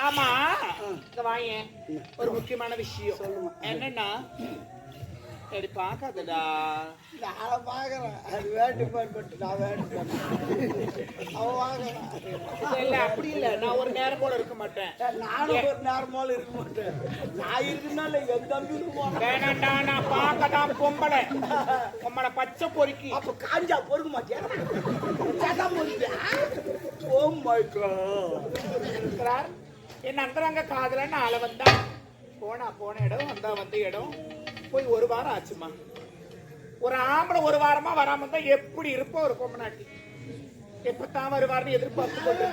ஆமா. இங்க வாயேன் ஒரு முக்கியமான விஷயம். என்னன்னா சரி பார்க்காதடா. நான் பாக்குறேன் அது வேட்டு பட்டு நான் வேட்டு அவன் வாங்குறான் இல்ல அப்படி இல்ல. நான் ஒரு நேரம் போல இருக்க மாட்டேன். நானும் ஒரு நேரமால இருக்க மாட்டேன். நான் இருக்குனால என் தம்பி இருக்குமா வேணாண்டா நான் பார்க்கதான் பொம்பளை. பொம்பளை பச்சை பொறுக்கி. அப்ப காஞ்சா பொறுக்க சதம் பொறுக்கியா ஓ மை காட் இருக்கிறார் என் அந்தரங்க காதலன்னு ஆள வந்தா. போனா போன இடம் வந்தா வந்த இடம். போய் ஒரு வாரம் ஆச்சுமா ஒரு ஆம்பளை ஒரு வாரமா வராம இருந்தா எப்படி இருப்போம் ஒரு பொம்மநாட்டி எப்பத்தான் வருவார்னு எதிர்பார்த்து கொண்டு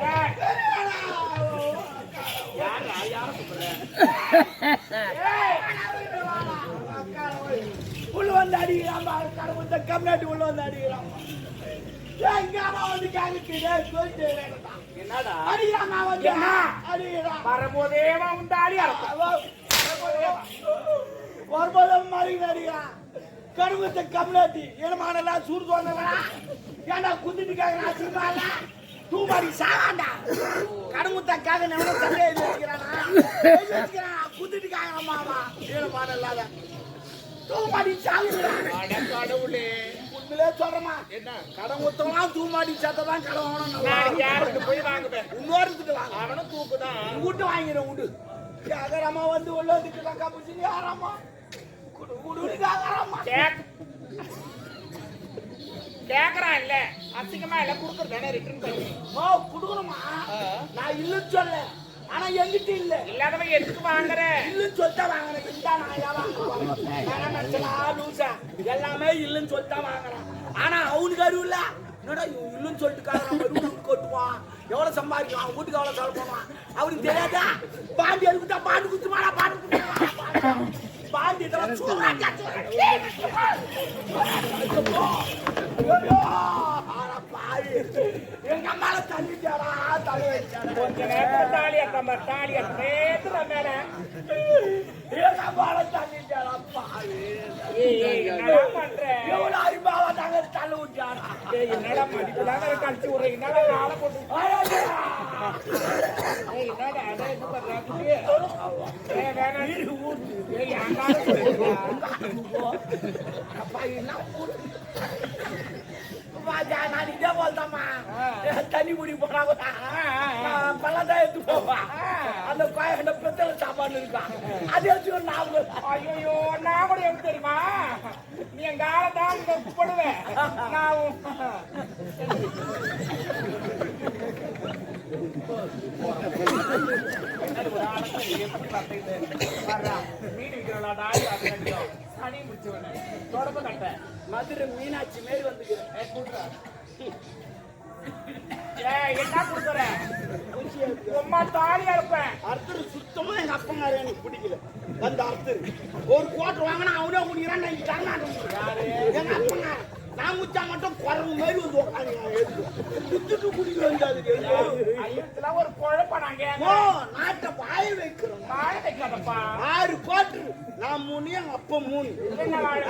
ஏய், யாரா யார உள்ள வந்து அடிக்கிறான் பாரு, கடவுள் கம்நாட்டி உள்ள வந்து அடிக்கிறான். வரும்போதே உண்டாடி வரும்போதும் அடிக்கிறான். கருவத்தை கம்நாட்டி ஏனமானலாம் சூடு தோணலா ஏன்டா குந்திட்டு கேக்குறான் சிம்மால? தூமாரி சாவாண்டா? கடுமுத்தக்காக நம்ம எழுதி வச்சுக்கிறானா வச்சுக்கிறானா? குந்திட்டு கேக்குறான் மாமா. ஏனமான இல்லாத தூமாடி கடவுளே. உண்மையிலே சொல்றமா என்ன? கடன் குத்தலாம் தூமாடி சத்ததான் கடன் வாங்கணும் யாருக்கு போய் வாங்குவேன்? இன்னொருத்துட்டு வாங்க. அவனும் தூக்குதான். விட்டு வாங்கிடும் விடு கேக்குறம்மா வந்து உள்ள வந்துட்டு காப்பிச்சு கேக். கேக்குறான் இல்ல. அசிங்கமா இல்ல குடுக்கறது தானே ரிட்டர்ன் பண்ணி ஓ குடுக்கணுமா? நான் இல்லைன்னு சொல்ல ஆனா எங்கிட்ட இல்ல. இல்லாதவன் எதுக்கு வாங்குற? இல்லைன்னு சொல்லிட்டா வாங்கினேன் இந்த நான் ஏன் வாங்குவேன்? நான் நினைச்சனா லூசா. எல்லாமே இல்லைன்னு சொல்லிட்டா வாங்குறேன். ஆனா அவனுக்கு அறிவு இல்ல. என்னடா இல்லைன்னு சொல்லிட்டு கொட்டுவான் எவ்வளவு சம்பாதிக்கும் அவன் வீட்டுக்கு எவ்வளவு செலவு பண்ணுவான்? அவனுக்கு தெரியாதா? பாண்டி அழுக்குதா பாண்டு குத்துமாடா பாண்டு பாண்டி. இதெல்லாம் சூறாக்கா எங்க அம்மால வச்சாரா கொஞ்ச நேரத்துல தாலி அக்கம்ப தாலி நேத்துல மேல ஏய், என்னடா பண்ற எவ்வளவு அறிவாவா ஏய், என்னடா மடிப்புலாம் வேற கழிச்சு விடுற என்னடா காலை போட்டு ஏய், என்னடா அதை இது பண்ற நான் இதே போல்தாம்மா தண்ணி குடி கூட பள்ளத்தான் எடுத்து போவா அந்த கோயண்ட பெத்தல சாப்பாடு இருக்கான் அது எடுத்து நான் ஐயோ நான் கூட எப்படி தெரியுமா நீ இங்க போடுவேன் நான் ஆனந்தம் இது எப்படி பறக்குது? பாருடா, மீன் விக்கிறவளா, சனி முடிச்சவனே. தொடப்பு கட்ட மதுரை மீனாட்சி மாரி வந்துக்கிறேன் ஏய், குடுறா. ஏய், என்ன குடுக்குற? உம்மா தாலி அறுப்பேன். அர்த்தர் சுத்தமா எங்க அப்பங்கார எனக்கு பிடிக்கல அந்த அர்த்தர் ஒரு கோட்டர் வாங்கினா அவனே குடிக்கிறான் நான் தரமாட்டேன் எங்க அப்பங்கார நான் முச்சா மட்டும் குறவு மாதிரி வந்து உட்காந்து குடிக்க வந்தாது ஒரு குழப்பம் நாங்க ஓ நாட்டை பாய வைக்கிறோம். வாழ வைக்காதப்பா. ஆறு கோட்டர் நான் மூணு எங்க அப்பா மூணு.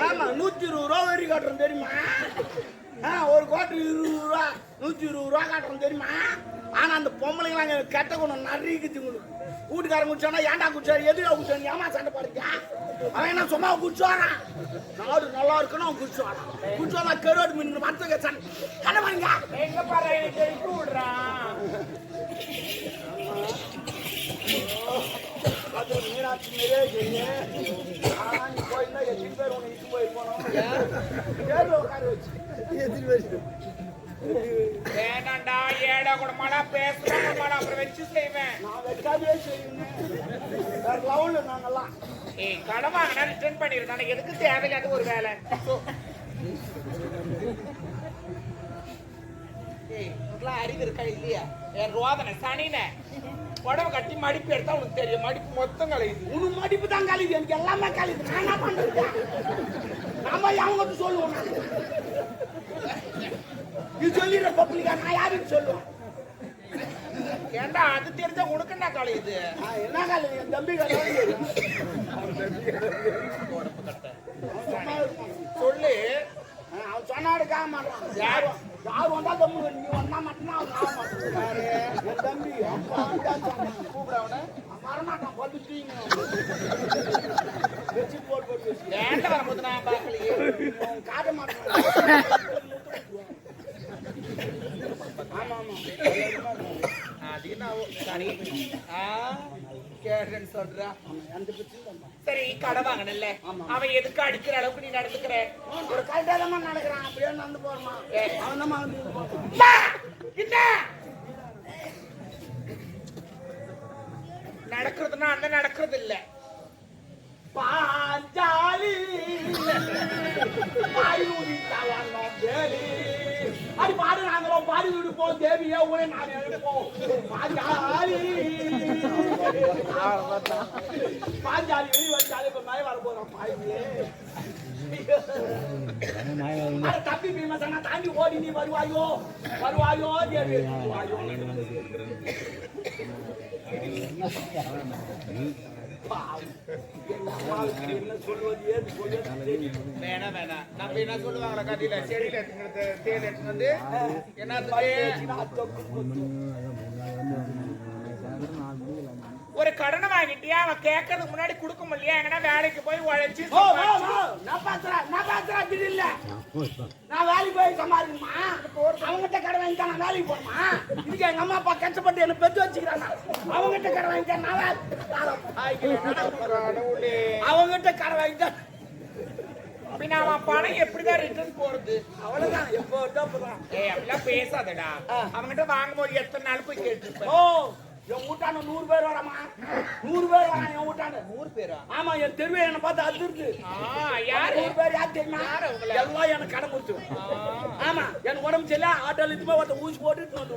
ஆமா நூத்தி இருபது ரூபா வரி காட்டுறோம் தெரியுமா? ஒரு கோட்டர் இருபது ரூபா. நூத்தி இருபது ரூபா காட்டுறோம் தெரியுமா? ஆனா அந்த பொம்பளைங்களாம் கெட்ட குணம் நிறைய உங்களுக்கு வீட்டுக்காரன் குடிச்சானா ஏன்டா குடிச்சாரு? எதுக்கா குடிச்சாரு? ஏமா சண்டை பாருங்க அவன் என்ன சும்மா குடிச்சுவாரான் நாடு நல்லா இருக்குன்னு அவன் குடிச்சுவாரான் குடிச்சுவாரா கருவாடு மீன் மரத்துக்கு சண்டை. சண்டை பாருங்க எங்க பாரு விடுறான் அது மீனாட்சி நிறைய போயிருந்தா எத்தனை பேர் உன்னை இட்டு போய் போனோம் தேர்ல உட்கார வச்சு. எத்தனை பேர்? வேணாண்டா ஏடா குடமாடா பேசுறா குடமாடா அப்புறம் வச்சு செய்வேன். நான் வைக்காதே செய்யுங்க. வேற லெவல்ல நாங்கெல்லாம். ஏய் கடன் வாங்கினா ரிட்டர்ன் பண்ணிருக்கான எதுக்கு தேவையில்லாத ஒரு வேலை? ஏய் அறிவு இருக்கா இல்லையா? என் ரோதனை சனின. உடம்பு கட்டி மடிப்பு எடுத்தா உனக்கு தெரியும். மடிப்பு மொத்தம் கலையுது உனக்கு மடிப்பு தான் கழிது எனக்கு எல்லாமே கழிது நான் என்ன பண்றது? நாம அவங்க சொல்லுவோம். நீ சொல்லிடுற பப்ளிக்கா நான் யாருக்கு சொல்லுவேன் ஏன்டா அது தெரிஞ்சா உனக்கு என்ன காலை இது? என்ன காலம் என் தம்பி சொல்லு. அவன் சொன்னாடுக்காக மாட்டான். யார்? யார் வந்தா தம்பி நீ வந்தா மட்டும்தான் அவன் ஆக மாட்டான். என் தம்பி. அப்பா. கூப்பிட அவனை? வரமாட்டான். படுத்துட்டீங்க வச்சு போட்டு போட்டு வச்சு. ஏன்டா வரும்போது நான் பார்க்கலையே? அவன் காட்ட மாட்டான். சரி கடை வாங்கினல்ல அவன் எதுக்கு அடிக்கிற அளவுக்கு நீ நடந்துக்கிற? ஒரு நடக்கிறான். அப்படியே நடந்து போறமா அவன் தான் நடக்கிறதுனா அந்த நடக்கிறது இல்ல. பாஞ்சாலி நாங்களும் பாடி விடு போ தேவியே உரை நான் எடுப்போம் பாஞ்சாலி பாஞ்சாலி வெளியே வச்சாலே இப்ப மழை வர போறோம் பாயிலே அட பீமசனா தாண்டி ஓடி நீ வருவாயோ வருவாயோ தேவி வருவாயோ என்ன சொல்வது வேணாம் வேணாம் நம்ம என்ன சொல்லுவாங்களா கதையில செடியில எடுத்துக்கிறது தேல் வந்து என்ன ஒரு கடனை வாங்கிட்டியா அவன் கேட்கறதுக்கு முன்னாடி கொடுக்க முடியலையா எங்கன்னா வேலைக்கு போய் உழைச்சு நான் பாத்துறேன், நான் பாத்துறேன், அப்படி இல்ல. நான் வேலைக்கு போய் சம்பாதிக்கணுமா? அவங்கிட்ட கடன் வாங்கிட்டா நான் வேலைக்கு போகணுமா? இதுக்கு எங்க அம்மா அப்பா கஷ்டப்பட்டு என்னை பெத்து வச்சுக்கிறாங்க. அவங்கிட்ட கடன் வாங்கிட்டா நான். அவங்கிட்ட கடன் வாங்கிட்டா பின்ன அவன் பணம் எப்படிதான் ரிட்டர்ன் போறது அவ்வளவுதான் எப்போ. ஏய் அப்படிலாம் பேசாதடா அவன்கிட்ட வாங்கும்போது எத்தனை நாள் போய் கேட்டுருப்பேன் ஓ என் வீட்டாண்ட நூறு பேர் வராமா? நூறு பேர் வரான் என் வீட்டாண்ட நூறு பேரா? ஆமா என் தெருவே என்னை பார்த்து அதிர்ந்து. யாரு? நூறு பேர் யார் தெரியுமா? எல்லாம் எனக்கு கடன் கொடுத்து ஆமா எனக்கு உடம்பு சரியில்லை. ஆட்டோல இருந்து ஒருத்த ஊசி போட்டு இட்டுன்னு வந்து.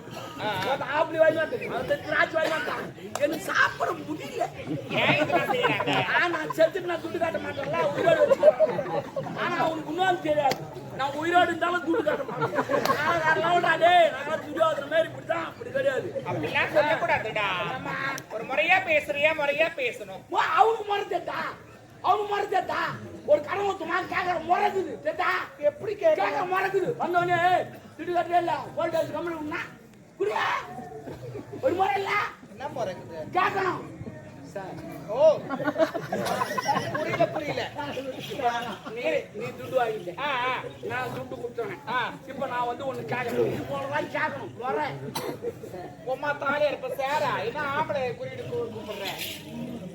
ஒருத்த ஆப்பிளி வாங்கி வந்து ஒருத்த திராட்சை வாங்கி வந்தான். எனக்கு சாப்பிட முடியல. ஆனா செத்துட்டு நான் துட்டு காட்ட மாட்டேன்ல உயிரோடு வச்சுக்கிறேன் ஆனா அவனுக்கு இன்னும் தெரியாது. நான் உயிரோடு இருந்தாலும் துட்டு காட்ட மாட்டேன். நான் அதெல்லாம் நான் மாதிரி இப்படிதான் அப்படி கிடையாது அப்படிலாம் சொல்லக்கூடாதுடா. ஒரு முறையா பேசுறியா முறையா பேசணும். ஓ, அவனுக்கு முறை தெரித்தா அவனுக்கு முறை தெரித்தா ஒரு கடன் ஊத்துமா கேட்கற முறைக்குது தெரித்தா எப்படி கேட்கற முறைக்குது. வந்தவனே திட்டு கட்டுறே இல்ல வோல்டேஜ் கம்மி உண்ணா. குடியா ஒரு முறை இல்ல. என்ன முறைக்குது? கேட்கணும். ஓ புரியல புரியல நீ நீ துண்டு வாங்கிட்ட ஆ நான் துண்டு கொடுத்தேன் ஆ இப்ப நான் வந்து ஒண்ணு கேட்கணும் இப்போ ரூபாய் கேட்கணும் முறை உம்மா தாலி இருப்ப சேரா என்ன ஆம்பளை குறியீடு கூ- கூப்பிடுறேன்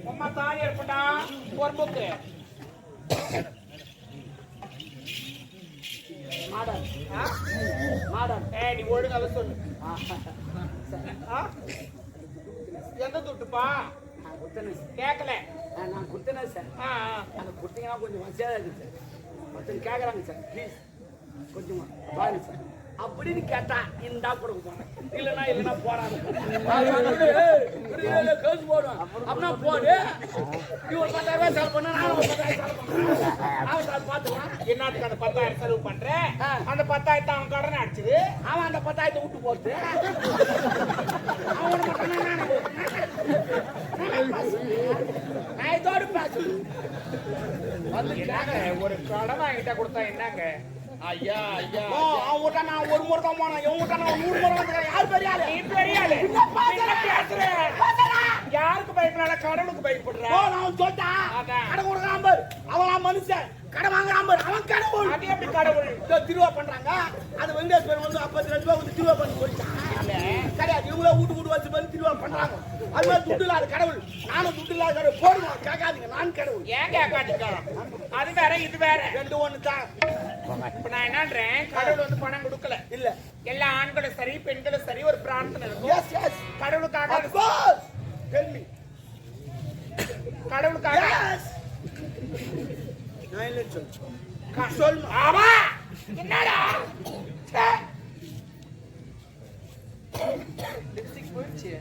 உம்மா தாலி இருப்படா ஒரு புக்கு மாடல் ஆ? மாடல் ஏய் நீ ஒழுங்காக சொல்லு ஆ? எந்த துட்டுப்பா நான் சார் கேட்கல நான் கொடுத்தேனே சார். அதை கொடுத்தீங்கன்னா கொஞ்சம் வசதியாக இருக்கு சார். ஒருத்தர் கேட்குறாங்க சார். ப்ளீஸ். கொஞ்சமா பாருங்க சார். அப்படின்னு கேட்டா இந்தா கொடுக்க போறேன் இல்லைன்னா இல்லைன்னா போறாங்க கேஸ் போடுவேன் அப்படின்னா போடு. ஒரு பத்தாயிரம் செலவு பண்ண பண்ணுறேன் அவன் சார் பார்த்துக்கலாம் என்னத்துக்கு அந்த பத்தாயிரம் செலவு பண்ற? ஆ. அந்த பத்தாயிரத்தை அவன் கடன் அடிச்சது அவன் அந்த பத்தாயிரத்தை விட்டு போட்டு அவன் மட்டும் நான் இதோடு பேசுறேன் வந்து என்னங்க ஒரு கடன் வாங்கிட்டா கொடுத்தா என்னங்க ஐயா ஐயா விட்டா நான் ஒரு முறை தான் போனேன் விட்டா நான் நூறு முறை வந்துக்கிறேன் யார் பெரிய ஆளு நீ பெரிய ஆளு? யாருக்கு பயப்படாத கடவுளுக்கு பயப்படுற ஓ, நான் சொல்லிட்டான். அதான். கடை கொடுக்குறான் பாரு. அவன் மனுஷன். கடை வாங்குறான் பாரு. அவன் கடவுள். அது எப்படி கடவுள் திருவா பண்றாங்க. அது வெங்கடேஸ்வரன் வந்து 52 லட்ச ரூபா கொடுத்து திருவா பண்ணி போயிட்டான். கிடையாது. இவங்களே வீட்டு வீட்டு வச்சு பண்ணி திருவா பண்றாங்க. அது மாதிரி துட்டு இல்லாத கடவுள். நானும் துட்டு இல்லாத கடவுள். போடுங்க, கேட்காதீங்க. நான் கடவுள். ஏன் கேட்காதீங்க அது வேற இது வேற ரெண்டு ஒண்ணு தான். இப்ப நான் என்னன்றேன் கடவுள் வந்து பணம் கொடுக்கல இல்ல. எல்லா ஆண்களும் சரி பெண்களும் சரி ஒரு பிரார்த்தனை இருக்கும். கடவுளுக்காக me. கடவுளுக்காக. நான் இல்லைன்னு சொல்லு. ஆமா என்னடா. லிப்ஸ்டிக் போயிடுச்சு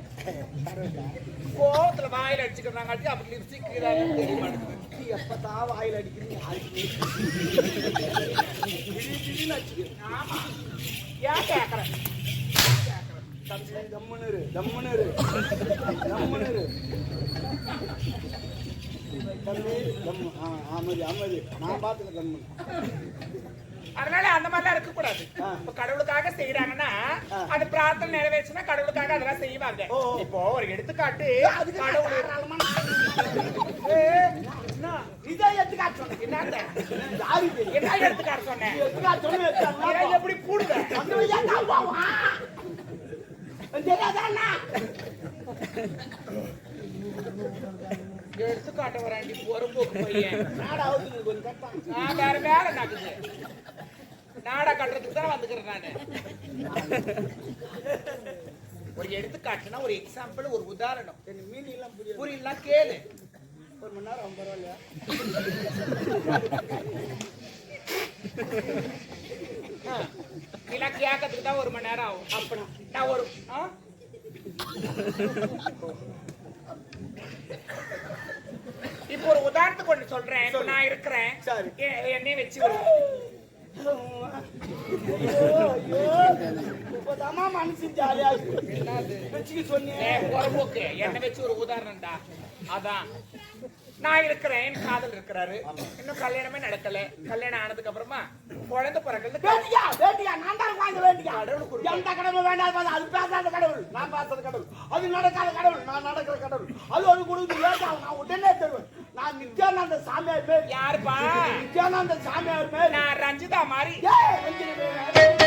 கோவத்துல வாயில அடிச்சுக்கிறாங்க அப்படி லிப்ஸ்டிக் தெரிய மாட்டேங்குது எப்பதான் வாயில அடிக்கிறீங்க ஏன் கேக்குறேன் இரு. தம்முன்னு இரு. தம்பி, தம்மு. ஆ, அமைதி, அமைதி. நான் பார்த்துக்கிறேன் தம்முன்னு. அதனால அந்த மாதிரிலாம் இருக்க கூடாது. இப்ப கடவுளுக்காக செய்யறாங்கன்னா. அது பிரார்த்தனை நிறைவேச்சுன்னா கடவுளுக்காக அதெல்லாம் செய்வாங்க. இப்போ ஒரு எடுத்துக்காட்டு நான் கடவுள் என்ன? எடுத்துக்காட்டு சொன்னேன். என்ன எடுத்துக்காட்டு சொன்னேன் நான் எப்படி என்ன? எடுத்துக்காட்ட வராண்டி பையன் கொஞ்சம் கட்டான். நான் வேற வேலை நடக்குது நாடா கட்டுறதுக்கு தான் வந்துக்கிறேன் நானு ஒரு எடுத்துக்காட்டுனா ஒரு எக்ஸாம்பிள் ஒரு உதாரணம் மீனிங் எல்லாம். புரியலாம் கேளு ஒரு மணி நேரம் பரவாயில்லையா ஆ. இதெல்லாம் கேட்கறதுக்கு தான் ஒரு மணி நேரம் ஆகும் அப்பனா நான் ஒரு ஆ? இப்போ ஒரு உதாரணத்துக்கு ஒண்ணு சொல்றேன் நான் இருக்கிறேன் சரி. எ- என்னைய வச்சு மனசு ஜாலியா. வச்சுக்க சொன்னேன். என்னை வச்சு ஒரு உதாரணம்டா அதான் நான் இருக்கிறேன் என் காதல் இருக்கிறாரு இன்னும் கல்யாணமே நடக்கல கல்யாணம் ஆனதுக்கு அப்புறமா குழந்தை பிறகுறது வேண்டியா, வேண்டியா, நான் தான் வாங்க வேண்டியா. கடவுள். எந்த கடவுளும் வேண்டாம், அது பேசாத கடவுள். நான் பேசாத கடவுள். அது நடக்காத கடவுள். நான் நடக்கிற கடவுள். அது ஒரு வேண்டாம், நான் உடனே தருவேன். நான் நித்யானந்த சாமியார் மேல். யாருப்பா நித்யானந்த சாமியார் மேல். நான் ரஞ்சிதா மாதிரி ஏய்.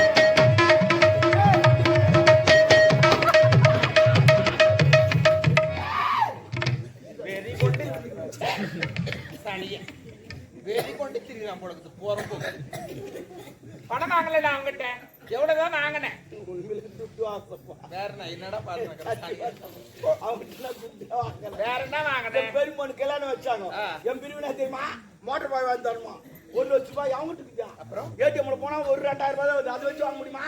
வெறி கொண்டு சனிய வெறி கொண்டு திரிகிறான் பொழுது போறப்போ பணம் வாங்கல நான் அவங்ககிட்ட எவ்வளவுதான் வாங்கினேன். வேற நான் என்னடா பாருங்க. வேற என்ன என் வாங்கினேன் பெரியம்மனு கல்யாணம் வச்சாங்க. என் பிரிவினா தெரியுமா? மோட்டர் பாய் வாங்கி தருமா ஒரு லட்ச ரூபாய் அவங்ககிட்ட இருக்குதா அப்புறம்? ஏடிஎம்ல போனா ஒரு ரெண்டாயிரம் ரூபாய் வருது. அதை வச்சு வாங்க முடியுமா.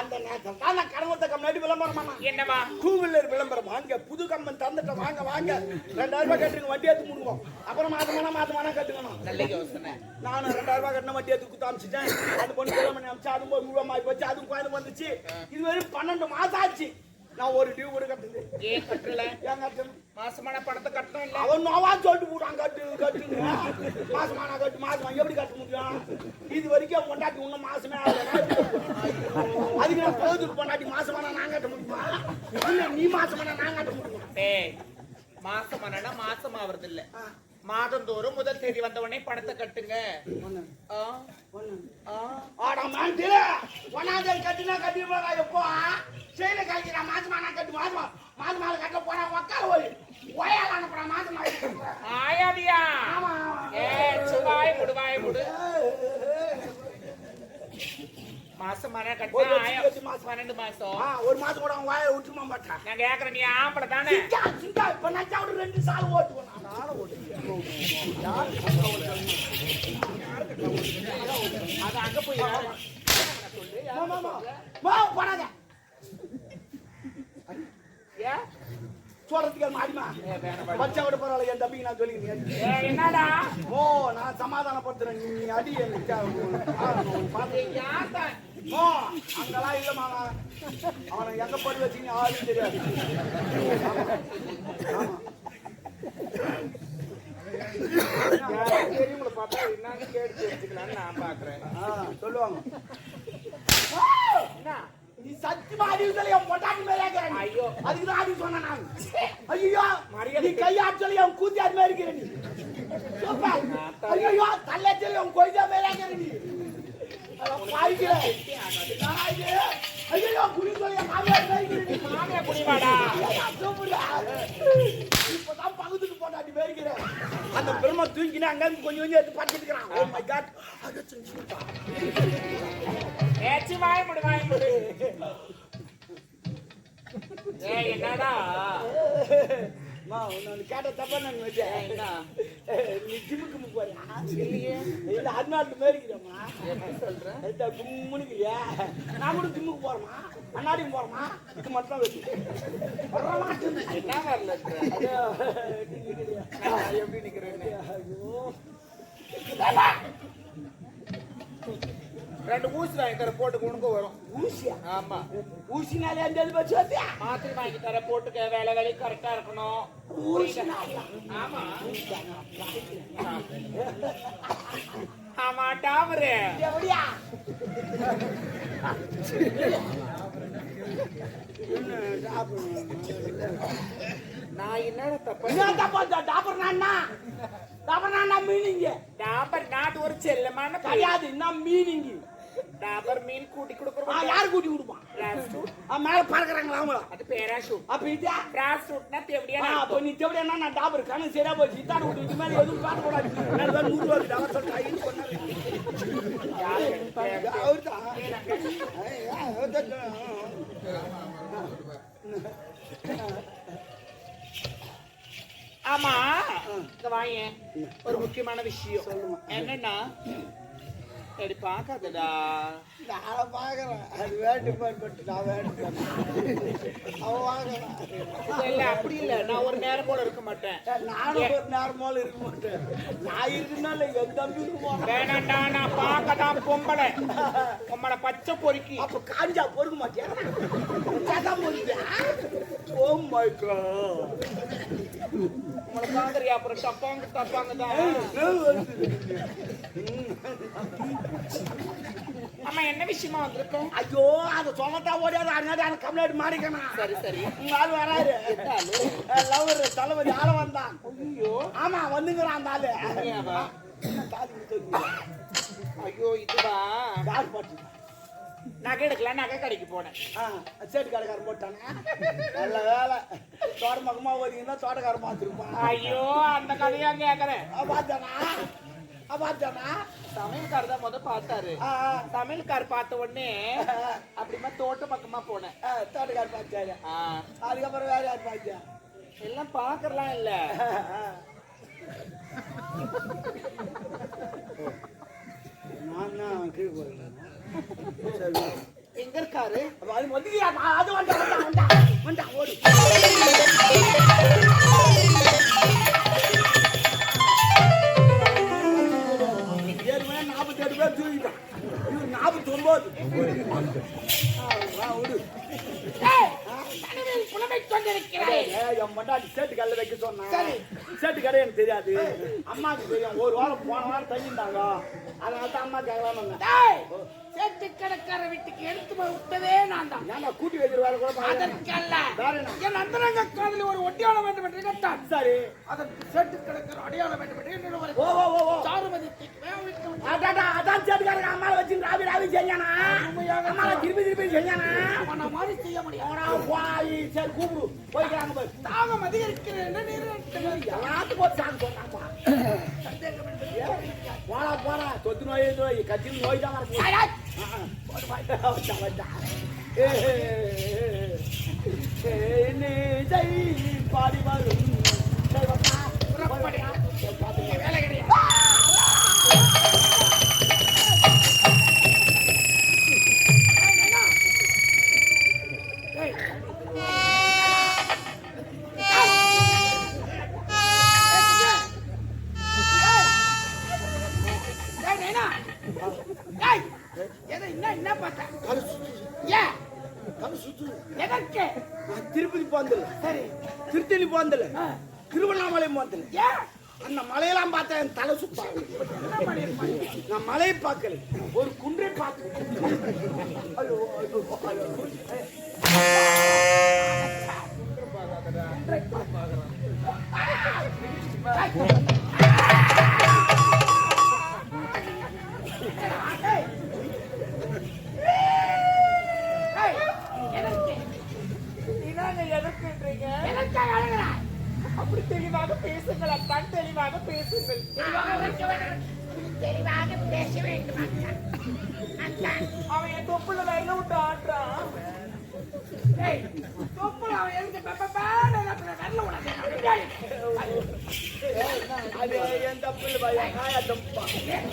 அந்த நேரத்தில் தான் நான் கடவுத்த கம்பெனி விளம்பரமா என்னவா டூ வீலர் விளம்பரம். வாங்க புது கம்பெனி தந்துட்டோம் வாங்க வாங்க. ரெண்டாயிரம் ரூபாய் கட்டுங்க வட்டி எடுத்து முடுவோம். அப்புறம் மாதமானா மாதமானா கட்டுக்கணும் நானும் ரெண்டாயிரம் ரூபாய் கட்டின வட்டி எடுத்து குத்து அமிச்சிட்டேன். அந்த பொண்ணு கிளம்பி அமிச்சு அதுவும் ஒரு ரூபா மாதிரி வச்சு அதுவும் கோயில் வந்துச்சு. இது வரையும் பன்னெண்டு மாசம் ஆச்சு. நான் ஒரு டியூ கூட கட்டுது ஏன் கட்டல? ஏன் கட்டணும்? மாசமான பணத்தை கட்டணும் இல்ல? அவன் நோவா சொல்லிட்டு போட்டான் கட்டு கட்டுங்க. மாசமான கட்டு மாசமா எப்படி கட்ட முடியும்? இது வரைக்கும் பொண்டாட்டி இன்னும் மாசமே அதுக்கு நான் போதுக்கு பொண்டாட்டி மாசமான நான் கட்ட முடியுமா? இல்ல நீ மாசமான நான் கட்ட முடியுமா? டேய் மாசம் ஆனா மாசம் ஆவறது இல்ல மாதந்தோறும் முதல் தேதி வந்த உடனே பணத்தை கட்டுங்க. ஆ, ஆ. ஆடா மாண்டு ஒன்னாந்தேதி கட்டினா கட்டி போறா எப்போ? செயல கழிக்கிறா மாசமான கட்டு மாசமா? மாசமான கட்ட போறா உக்கார போய். ஒயால அனுப்புறா மாசமா ஆயாதியா? ஆமா. ஏ சுவாய் முடுவாய் முடு. மாசமான ஒரு கட்டினா வருஷம் ஆயா கழிச்சு மாசம். பன்னெண்டு மாசம். ஆ, ஒரு மாசம் கூட அவன் வாயை விட்டுமா மாட்டான் நான் கேக்குறேன் நீ ஆம்பளை தானே? இப்ப விட்டு ரெண்டு சால் ஓட்டுவேன் நான். நானும் ஓட்டுவேன் யாரு கட்ட ஓட்டுறது? அது அங்க போய் போடாத. சொல்றதுக்கு மாடிமா. வச்சா பரவாயில்ல என் தம்பிக்கு நான் சொல்லி நீ அடி. ஏ, என்னடா ஓ நான் சமாதானப்படுத்துறேன் நீ அடி? ஓ அங்கெல்லாம் இல்ல மாமா அவனை எங்க போய் வச்சீங்க யாரும் தெரியாது ஆமா. யாருக்கு தெரியும்ல பார்த்தா என்னன்னு கேட்டு தெரிஞ்சுக்கலாம்னு நான் பாக்குறேன் சொல்லுவாங்க. என்ன? நீ சத்தியமா அறிவுதலை என் பொட்டாட்டி மேலே இருக்கிற நீ. ஐயோ. அதுக்கு தான் அறிவு சொன்னேன் நான். ஐயோ நீ கையாற்றல என் கூத்தியார் மேலே இருக்கிற நீ. சூப்பர். ஐயோ தள்ளாச்சல என் கொய்தா மேலே இருக்கிற நீ. அட. ஐயோ குடிசோலை என் மாமியார் மேலே இருக்கிற நீ. மாமியா குடிவாடா இப்பதான் பகுதிக்கு போட்டாட்டி போயிருக்கிற அந்த பெருமை தூங்கினா அங்க இருந்து கொஞ்சம் கொஞ்சம் எடுத்து பார்த்துட்டு இருக்கிறான் ஓ oh மை காட் அது செஞ்சுட்டா ஏச்சி வாய் முடி வாய் முடி. ஏய் என்னடா? மா நான் கேட்ட தப்பா நான் வச்சேன் நீ ஜிம்முக்கு முக்கு வரியா இல்லையே. இல்ல அண்ணாட்டு மேரிக்கிறேம்மா எப்படி எடுத்தா கும்முனுக்கிறியா நான் கூட ஜிம்முக்கு போறேமா அண்ணாடியும் போறேமா இது மட்டும் வச்சு. வர மாட்டேன் என்ன வரல நான் எப்படி நிக்கிறேன்னு? ஐயோ. ரெண்டு ஊசி வாங்கி தர போட்டு உனக்கு வரும். ஊசியா? ஆமா. ஊசினாலே அந்த வச்சு வந்தியா மாத்திரை வாங்கி தர போட்டுக்க வேலை வேலை கரெக்டா இருக்கணும். ஆமா. ஆமா டாமரு எப்படியா நான் என்னடா தப்பு தப்பா டாபர் நான்னா? டாபர் நான்னா மீனிங்க. டாபர் நாட்டு ஒரு செல்லமான. கிடையாது என்ன மீனிங்க? டாபர் மீன் கூட்டி கொடுக்குறோம் யாரு கூட்டி கொடுப்பான் பிராஸ்டூட் ஆ மேல பறக்குறாங்களா அவங்கள? அது பேராஷூட் அப்ப இதா பிராஸ்டூட்னா ஆ எப்படியா அப்ப நீ தேவையா நான் டாபர் கணக்கு சரியா போச்சு. இத்தாடு விட்டு இது மேல எதுவும் காட்ட கூடாது. நான் தான் நூறு ரூபாய்க்கு டாபர் சொல்லிட்டு சொன்னாரு அவர்தான் ஆமா வாங்க ஒரு முக்கியமான விஷயம். என்னன்னா சரி பாக்காதடா நான் பாக்குறேன் அது வேட்டு போட்டு நான் வேட்டு அவன் வாங்குறான் இல்ல அப்படி இல்ல. நான் ஒரு நேரம் போல இருக்க மாட்டேன். நானும் ஒரு நேரமால இருக்க மாட்டேன். நான் இருக்குன்னா இல்லை என் தம்பி இருக்குமா வேணாண்டா நான் பார்க்கதான் பொம்பளை. பொம்பளை பச்சை பொறுக்கி. அப்ப காஞ்சா பொறுக்க சதம் பொறுக்கியா ஓ மை காட் உங்களை பாக்குறியா அப்புறம் தப்பாங்க தப்பாங்க தான். ஆமா என்ன விஷயமா வந்திருக்கோம் ஐயோ அதை சொல்லத்தான் ஓடியாது அதனால எனக்கு கம்ப்ளைண்ட் மாறிக்கணும் சரி சரி. உங்க ஆள் வராரு. லவர் தளபதி ஆள வந்தான். ஐயோ. ஆமா வந்துங்கிறான் அந்த ஆளு? ஐயோ இதுவா? பாட்டு நகை எடுக்கலாம் நகை கடைக்கு போனேன். ஆ சேட்டு கடைக்காரன் போட்டானா. நல்ல வேலை. தோட்ட பக்கமா ஓதிங்கன்னா தோட்டக்காரன் பார்த்துருப்பான். ஐயோ அந்த கதையா கேக்குறேன் பார்த்தானா? பார்த்தானா? சமையல்கார் தான் முத பார்த்தாரு. சமையல்கார் பார்த்த உடனே அப்படிமா தோட்ட பக்கமா போனேன். ஆ, தோட்டக்காரர் பார்த்தாரு. அதுக்கப்புறம் வேற யார் பார்த்தா? எல்லாம் பாக்குறலாம் இல்ல. நான் தான் கீழே போகிறேன் சரி எங்க இருக்காரு? அது வந்து அது வந்தா வந்தா வந்தா. ஓடு. நாற்பத்தி எட்டு பேர் தூக்கிட்டான் இது நாற்பத்தி ஒன்பது எனக்கு தெரியாது. அம்மாவுக்கு தெரியும். ஒரு வாரம் போன வாரம் தங்கியிருந்தாங்க அதனால தான் அம்மா கேட்கலான்னு கடைக்கார வீட்டுக்கு எடுத்து போய் விட்டதே நான் தான் கூட்டி வைக்கிற வேலை கூட. அதற்கல்ல? என் அந்தரங்க காதலில் ஒரு ஒட்டியாளம் வேண்டும் என்று கேட்டான். சரி. அதற்கு சேட்டு கடைக்கார அடையாளம் வேண்டும் என்று என்னிடம் ஒரு ஓ ஓ ஓ சாருமதி அதான் அம்மாவை வச்சு ராவி ராவி செஞ்சானா? அம்மாவை திருப்பி திருப்பி செஞ்சானா? மாதிரி செய்ய முடியும் போய் சரி கூப்பிடு. போய்க்கிறாங்க போய். தாகம் நீர் எல்லாத்துக்கும் ஒரு சாக்கு சொன்னாப்பா போடா போடா. தொத்து நோய் நோய். கத்திரி நோய் தான் பாடி வரும்.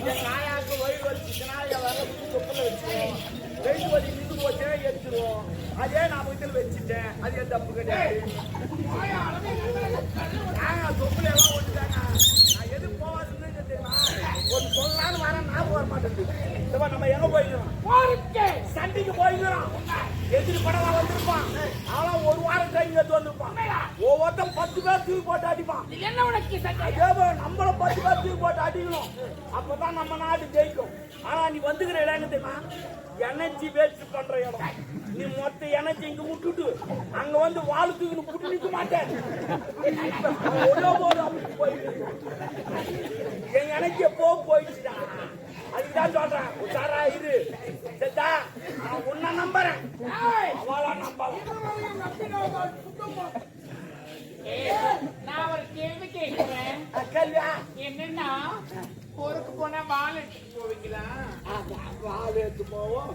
நாயாக்கு வயிறு வலிச்சுன்னா வர தொப்புல வச்சுருவோம் வெயில் வலி நின்று போச்சே எடுத்துருவோம் அதே நான் வீட்டில் வச்சுட்டேன் அது தப்பு கிடையாது நாயா தொப்புல எல்லாம் நான் எது போவாதுன்னு தெரியுமா ஒரு சொல்லான்னு வர ஞாபகம் வர மாட்டேங்குது நம்ம எங்க போயிருக்கிறோம் சண்டைக்கு போயிருக்கிறோம் எதிரி படம் வந்திருப்பான் அவன் ஒரு வாரம் கழிஞ்சு எடுத்து வந்திருப்பான் ஒவ்வொருத்தன் பத்து பேர் தூக்கி போட்டு அடிப்பான். என்ன உனக்கு நம்மள பத்து பேர் தூக்கி போட்டு அடிக்கணும். அப்பதான் நம்ம நாடு ஜெயிக்கும். ஆனா நீ வந்துக்கிற இடம் என்ன தெரியுமா? எனர்ஜி வேஸ்ட் பண்ற இடம். நீ மொத்த எனர்ஜி இங்க விட்டுட்டு அங்க வந்து வாழ் தூக்கி புட்டு நிக்க மாட்டேன். ஒரே போது அப்படி போயிட்டு. என் எனர்ஜி போ போயிடுச்சுடா. அதுக்குதான் சொல்றேன் உஷாரா இரு. செத்தா நான் உன்னை நம்புறேன். அவளா நம்பலாம் ஏய், நான் ஒரு கேள்வி கேட்கிறேன் கேள்வியா என்னன்னா ஊருக்கு எடுத்துட்டு போவீங்களா? வாழை எடுத்து போவோம்.